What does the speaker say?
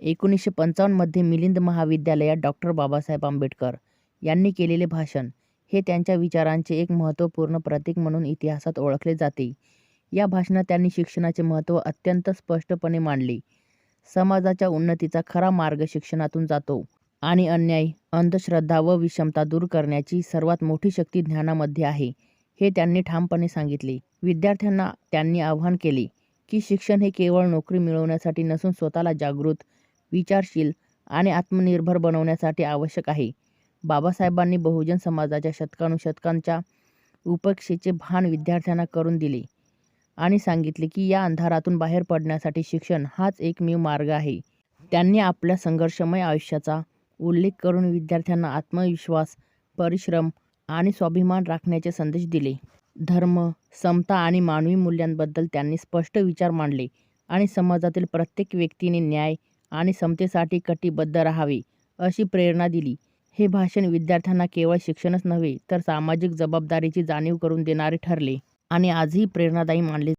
एकोणीसशे पंचावन्नमध्ये मिलिंद महाविद्यालयात डॉक्टर बाबासाहेब आंबेडकर यांनी केलेले भाषण हे त्यांच्या विचारांचे एक महत्त्वपूर्ण प्रतीक म्हणून इतिहासात ओळखले जाते. या भाषणात त्यांनी शिक्षणाचे महत्त्व अत्यंत स्पष्टपणे मांडले. समाजाच्या उन्नतीचा खरा मार्ग शिक्षणातून जातो आणि अन्याय, अंधश्रद्धा व विषमता दूर करण्याची सर्वात मोठी शक्ती ज्ञानामध्ये आहे, हे त्यांनी ठामपणे सांगितले. विद्यार्थ्यांना त्यांनी आवाहन केले की शिक्षण हे केवळ नोकरी मिळवण्यासाठी नसून स्वतःला जागृत, विचारशील आणि आत्मनिर्भर बनवण्यासाठी आवश्यक आहे. बाबासाहेबांनी बहुजन समाजाच्या शतकानुशतकांच्या उपेक्षेचे भान विद्यार्थ्यांना करून दिले आणि सांगितले की या अंधारातून बाहेर पडण्यासाठी शिक्षण हाच एकमेव मार्ग आहे. त्यांनी आपल्या संघर्षमय आयुष्याचा उल्लेख करून विद्यार्थ्यांना आत्मविश्वास, परिश्रम आणि स्वाभिमान राखण्याचे संदेश दिले. धर्म, समता आणि मानवी मूल्यांबद्दल त्यांनी स्पष्ट विचार मांडले आणि समाजातील प्रत्येक व्यक्तीने न्याय आणि समतेसाठी कटिबद्ध राहावे, अशी प्रेरणा दिली. हे भाषण विद्यार्थ्यांना केवळ शिक्षणच नव्हे तर सामाजिक जबाबदारीची जाणीव करून देणारे ठरले आणि आजही प्रेरणादायी मानले